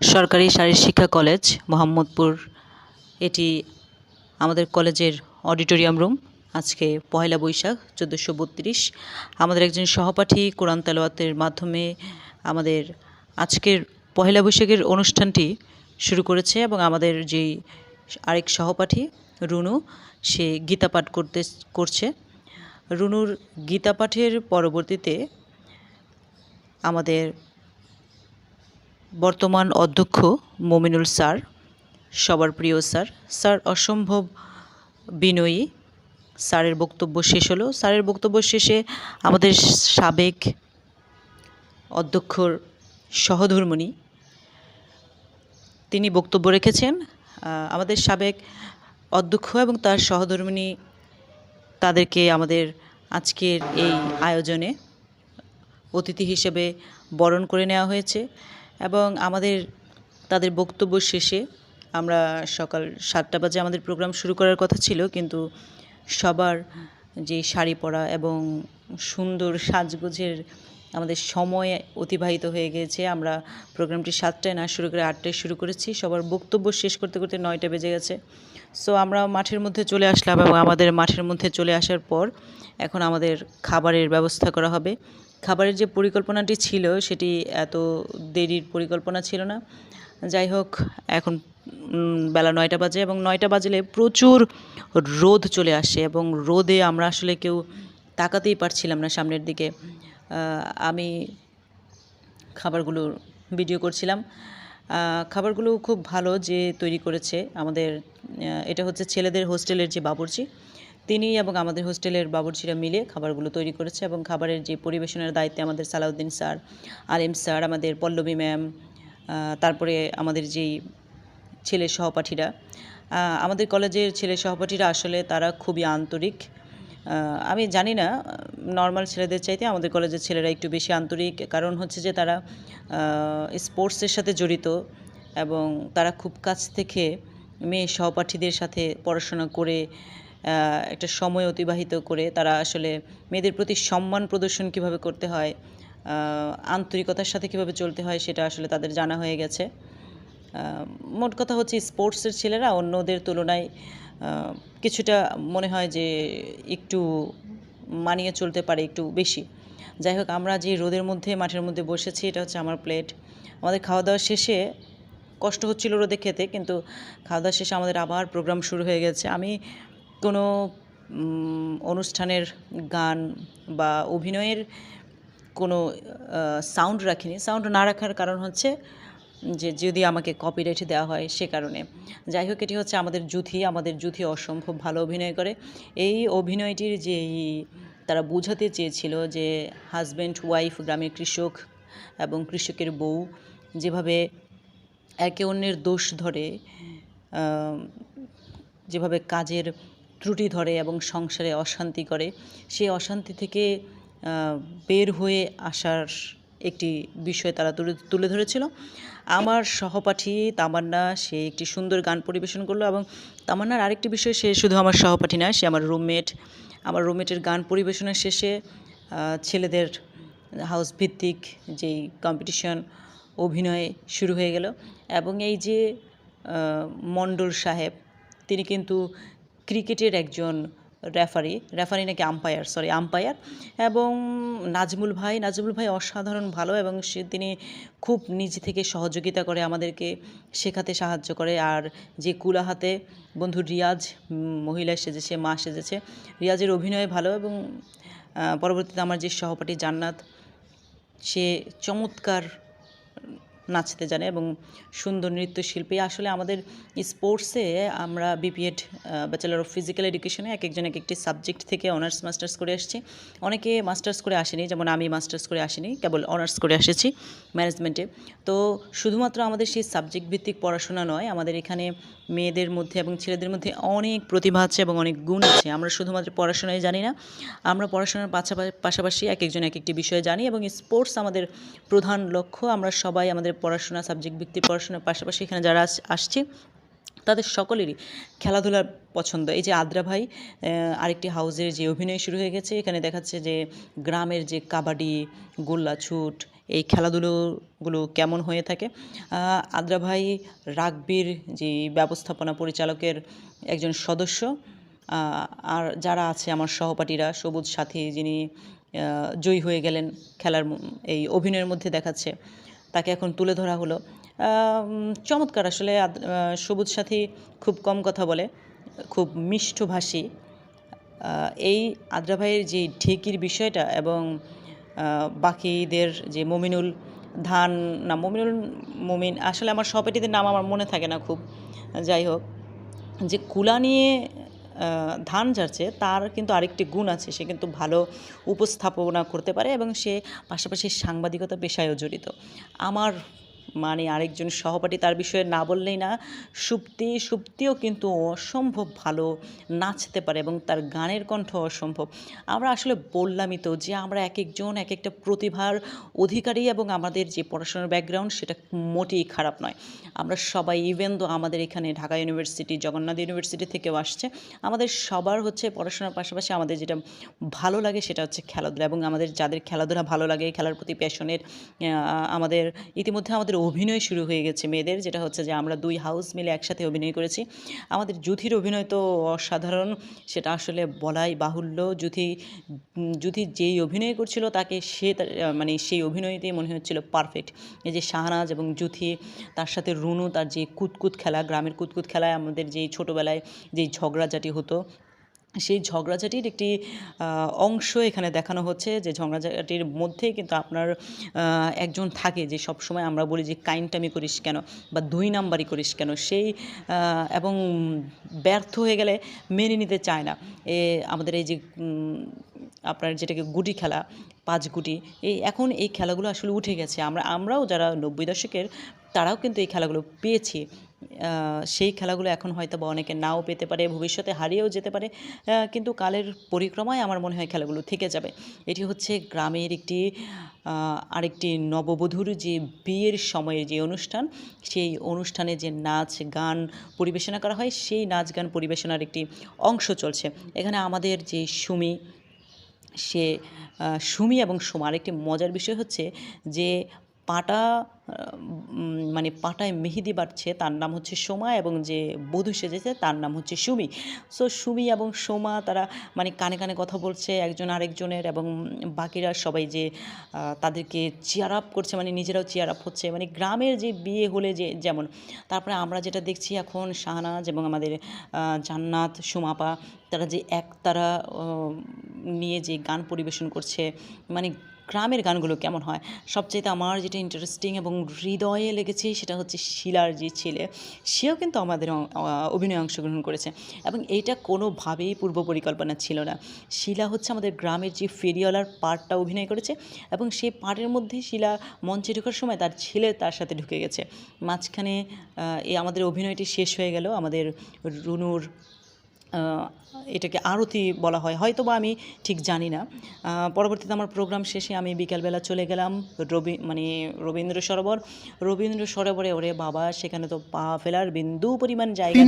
সরকারি শিক্ষা কলেজ, মোহাম্মদপুর। এটি আমাদের কলেজের অডিটোরিয়াম রুম, আজকে পয়লা বৈশাখ, চোদ্দোশো বত্রিশ। আমাদের একজন সহপাঠী কোরআন তেলাওয়াতের মাধ্যমে আমাদের আজকের পহেলা বৈশাখের অনুষ্ঠানটি শুরু করেছে এবং আমাদের যেই আরেক সহপাঠী, রুনু, সে গীতা পাঠ করতে, করছে। রুনুর গীতা পাঠের পরবর্তীতে আমাদের বর্তমান অধ্যক্ষ মমিনুল স্যার, সবার প্রিয় স্যার স্যার অসম্ভব বিনয়ী। স্যারের বক্তব্য শেষ হলো। স্যারের বক্তব্য শেষে আমাদের সাবেক অধ্যক্ষর সহধর্মণী তিনি বক্তব্য রেখেছেন। আমাদের সাবেক অধ্যক্ষ এবং তার সহধর্মিনী তাদেরকে আমাদের আজকের এই আয়োজনে অতিথি হিসেবে বরণ করে নেওয়া হয়েছে। এবং আমাদের, তাদের বক্তব্য শেষে আমরা সকাল সাতটা বাজে আমাদের প্রোগ্রাম শুরু করার কথা ছিল, কিন্তু সবার যে শাড়ি পরা এবং সুন্দর সাজগোজের আমাদের সময় অতিবাহিত হয়ে গিয়েছে আমরা প্রোগ্রামটি সাতটায় না, শুরু করে আটটায় শুরু করেছি। সবার বক্তব্য শেষ করতে করতে নয়টা বেজে গেছে। সো আমরা মাঠের মধ্যে চলে আসলাম এবং আমাদের মাঠের মধ্যে চলে আসার পর এখন আমাদের খাবারের ব্যবস্থা করা হবে। খাবারের যে পরিকল্পনাটি ছিল, সেটি এত দেরির পরিকল্পনা ছিল না। যাই হোক, এখন বেলা নয়টা বাজে এবং নয়টা বাজলে প্রচুর রোদ চলে আসে এবং রোদে আমরা আসলে কেউ তাকাতেই পারছিলাম না সামনের দিকে। আমি খাবারগুলো ভিডিও করছিলাম। খাবারগুলো খুব ভালো যে তৈরি করেছে আমাদের এটা হচ্ছে ছেলেদের হোস্টেলের যে বাবুর্চি। তিনি এবং আমাদের হোস্টেলের বাবুর্চিরা মিলে খাবারগুলো তৈরি করেছে এবং খাবারের যে পরিবেশনের দায়িত্বে আমাদের সালাউদ্দিন স্যার, আলিম স্যার, আমাদের পল্লবী ম্যাম তারপরে আমাদের যেই ছেলে সহপাঠীরা আমাদের কলেজের ছেলে সহপাঠীরা আসলে তারা খুবই আন্তরিক। আমি জানি না নর্মাল ছেলেদের চাইতে আমাদের কলেজের ছেলেরা একটু বেশি আন্তরিক। কারণ হচ্ছে যে তারা স্পোর্টসের সাথে জড়িত এবং তারা খুব কাছ থেকে মেয়ে সহপাঠীদের সাথে পড়াশোনা করে একটা সময় অতিবাহিত করে তারা আসলে মেয়েদের প্রতি সম্মান প্রদর্শন কীভাবে করতে হয় আন্তরিকতার সাথে কীভাবে চলতে হয় সেটা আসলে তাদের জানা হয়ে গেছে। মোট কথা হচ্ছে স্পোর্টসের ছেলেরা অন্যদের তুলনায় কিছুটা মনে হয় যে একটু মানিয়ে চলতে পারে একটু বেশি। যাই হোক, আমরা যে রোদের মধ্যে, মাঠের মধ্যে বসেছি, এটা হচ্ছে আমার প্লেট। আমাদের খাওয়া দাওয়া শেষে কষ্ট হচ্ছিল রোদে খেতে, কিন্তু খাওয়া দাওয়া শেষে আমাদের আবার প্রোগ্রাম শুরু হয়ে গেছে। আমি কোনো অনুষ্ঠানের গান বা অভিনয়ের কোনো সাউন্ড রাখিনি। সাউন্ড না রাখার কারণ হচ্ছে যে, যদি আমাকে কপিরাইট দেওয়া হয় সে কারণে। যাই হোক, এটি হচ্ছে আমাদের জুথি। আমাদের জুথি অসম্ভব ভালো অভিনয় করে। এই অভিনয়টির যে তারা বোঝাতে চেয়েছিল যে হাজব্যান্ড ওয়াইফ গ্রামের কৃষক এবং কৃষকের বউ যেভাবে একে অন্যের দোষ ধরে যেভাবে কাজের ত্রুটি ধরে এবং সংসারে অশান্তি করে, সেই অশান্তি থেকে বের হয়ে আসার একটি বিষয় তারা তুলে তুলে ধরেছিল। আমার সহপাঠী তামান্না, সে একটি সুন্দর গান পরিবেশন করল এবং তামান্নার আরেকটি বিষয়, সে শুধু আমার সহপাঠী না সে আমার রুমমেট। আমার রুমমেটের গান পরিবেশনের শেষে ছেলেদের হাউস ভিত্তিক যেই কম্পিটিশন অভিনয় শুরু হয়ে গেল। এবং এই যে মণ্ডল সাহেব, তিনি কিন্তু ক্রিকেটের একজন রেফারি রেফারি নাকি আম্পায়ার সরি আম্পায়ার এবং নাজমুল ভাই নাজমুল ভাই অসাধারণ ভালো এবং সে, তিনি খুব নিজে থেকে সহযোগিতা করে আমাদেরকে শেখাতে সাহায্য করে। আর যে কুলাহাতে, বন্ধু রিয়াজ মহিলা সেজেছে, মা সেজেছে, রিয়াজের অভিনয় ভালো এবং পরবর্তীতে আমার যে সহপাঠী জান্নাত, সে চমৎকার নাচতে জানে এবং সুন্দর নৃত্যশিল্পী। আসলে আমাদের স্পোর্টসে আমরা B P Ed bachelor of physical এডুকেশনে এক একজন এক একটি সাবজেক্ট থেকে অনার্স মাস্টার্স করে আসছি। অনেকে মাস্টার্স করে আসেনি, যেমন আমি মাস্টার্স করে আসিনি, কেবল অনার্স করে এসেছি ম্যানেজমেন্টে তো শুধুমাত্র আমাদের সেই সাবজেক্ট ভিত্তিক পড়াশোনা নয়, আমাদের এখানে মেয়েদের মধ্যে এবং ছেলেদের মধ্যে অনেক প্রতিভা আছে এবং অনেক গুণ আছে। আমরা শুধুমাত্র পড়াশোনায় জানি না, আমরা পড়াশোনার পাশাপা- পাশাপাশি এক একজন এক একটি বিষয়ে জানি এবং স্পোর্টস আমাদের প্রধান লক্ষ্য। আমরা সবাই আমাদের পড়াশোনা সাবজেক্ট ভিত্তিক পড়াশোনার পাশাপাশি এখানে যারা আস- আসছি, তাদের সকলেরই খেলাধুলার পছন্দ। এই যে আদ্রা ভাই আরেকটি হাউজের যে অভিনয় শুরু হয়ে গেছে, এখানে দেখাচ্ছে যে গ্রামের যে কাবাডি, গোল্লা ছুট, এই খেলাধুলোগুলো কেমন হয়ে থাকে। আদ্রা ভাই রাগবির যে ব্যবস্থাপনা পরিচালকের একজন সদস্য আর যারা আছে আমার সহপাঠীরা, সবুজ সাথী যিনি জয়ী হয়ে গেলেন খেলার এই অভিনয়ের মধ্যে দেখাচ্ছে। তাকে এখন তুলে ধরা হলো। চমৎকার আসলে সবুজ সাথী খুব কম কথা বলে, খুব মিষ্টভাষী এই আদ্রা ভাইয়ের যে ঢেকির বিষয়টা এবং বাকিদের যে মমিনুল ধান, না, মমিনুল মমিন, আসলে আমার সহপাঠীদের নাম আমার মনে থাকে না খুব। যাই হোক, যে কুলা নিয়ে ধান যাচ্ছে তার কিন্তু আরেকটি গুণ আছে, সে কিন্তু ভালো উপস্থাপনা করতে পারে এবং সে পাশাপাশি সাংবাদিকতা পেশায়ও জড়িত। আমার মানে আরেকজন সহপাঠী তার বিষয়ে না বললেই না, সুপ্তি, সুপ্তিও কিন্তু অসম্ভব ভালো নাচতে পারে এবং তার গানের কণ্ঠ অসম্ভব। আমরা আসলে বললামই তো যে আমরা এক একজন, এক একটা প্রতিভার অধিকারী এবং আমাদের যে পড়াশোনার ব্যাকগ্রাউন্ড সেটা মোটেই খারাপ নয়। আমরা সবাই ইভেন তো আমাদের এখানে ঢাকা ইউনিভার্সিটি জগন্নাথ ইউনিভার্সিটি থেকেও আসছে, আমাদের সবার হচ্ছে পড়াশোনার পাশাপাশি আমাদের যেটা ভালো লাগে সেটা হচ্ছে খেলাধুলা এবং আমাদের যাদের খেলাধুলা ভালো লাগে, খেলার প্রতি প্যাশনের আমাদের ইতিমধ্যে আমাদের অভিনয় শুরু হয়ে গেছে মেয়েদের, যেটা হচ্ছে যে আমরা দুই হাউস মিলে একসাথে অভিনয় করেছি। আমাদের যুথির অভিনয় তো অসাধারণ, সেটা আসলে বলাই বাহুল্য। যুথি যুথি যেই অভিনয় করছিল তাকে সে মানে সেই অভিনয়তেই মনে হচ্ছিল পারফেক্ট এই যে শাহনাজ এবং যুথি তার সাথে রুনু, তার যে কুতকুত খেলা, গ্রামের কুতকুত খেলায় আমাদের যেই ছোটোবেলায় যেই ঝগড়াঝাটি হতো সেই ঝগড়াঝাটির একটি অংশ এখানে দেখানো হচ্ছে যে ঝগড়াঝাটির মধ্যেই কিন্তু আপনার একজন থাকে যে সব সময় আমরা বলি যে কাইনটামি করিস কেন বা দুই নাম্বারই করিস কেন, সেই এবং ব্যর্থ হয়ে গেলে মেনে নিতে চায় না। এ, আমাদের এই যে আপনার যেটাকে গুটি খেলা, পাঁচ গুটি, এই এখন এই খেলাগুলো আসলে উঠে গেছে। আমরা, আমরাও যারা নব্বই দশকের, তারাও কিন্তু এই খেলাগুলো পেয়েছি। সেই খেলাগুলো এখন হয়তো বা অনেকে নাও পেতে পারে, ভবিষ্যতে হারিয়েও যেতে পারে কিন্তু কালের পরিক্রমায় আমার মনে হয় খেলাগুলো থেকে যাবে। এটি হচ্ছে গ্রামের একটি আরেকটি নববধূর যে বিয়ের সময়ের যে অনুষ্ঠান, সেই অনুষ্ঠানে যে নাচ গান পরিবেশনা করা হয়, সেই নাচ গান পরিবেশনার একটি অংশ চলছে। এখানে আমাদের যে সুমি, সে সুমি এবং সোমা আরেকটি মজার বিষয় হচ্ছে যে পাটা মানে পাটায় মেহেদি বাড়ছে তার নাম হচ্ছে সোমা এবং যে বধূ সেজেছে তার নাম হচ্ছে সুমি। সো সুমি এবং সোমা তারা মানে কানে কানে কথা বলছে একজন আরেকজনের এবং বাকিরা সবাই যে তাদেরকে চেয়ার আপ করছে মানে নিজেরাও চেয়ার আপ হচ্ছে। মানে গ্রামের যে বিয়ে হলে যে যেমন তারপরে আমরা যেটা দেখছি এখন শাহনাজ এবং আমাদের জান্নাত সুমাপা তারা যে একতারা আহ, নিয়ে যে গান পরিবেশন করছে মানে গ্রামের গানগুলো কেমন হয়? সবচেয়ে আমার যেটা ইন্টারেস্টিং এবং হৃদয়ে লেগেছে সেটা হচ্ছে শিলার যে ছেলে, সেও কিন্তু আমাদের অভিনয়ে অংশগ্রহণ করেছে এবং এইটা কোনোভাবেই পূর্ব পরিকল্পনা ছিল না। শিলা হচ্ছে আমাদের গ্রামের যে ফেরিওয়ালার পার্টটা অভিনয় করেছে এবং সেই পার্টের মধ্যে শিলা মঞ্চে ঢোকার সময় তার ছেলে তার সাথে ঢুকে গেছে। মাঝখানে এই আমাদের অভিনয়টি শেষ হয়ে গেল। আমাদের রুনুর এটাকে আরতি বলা হয়। হয়তো বা আমি ঠিক জানি না। পরবর্তীতে আমার প্রোগ্রাম শেষে আমি বিকালবেলা চলে গেলাম রবি মানে রবীন্দ্র সরোবর। রবীন্দ্র সরোবরে ওরে বাবা সেখানে তো পা ফেলার বিন্দু পরিমাণ জায়গা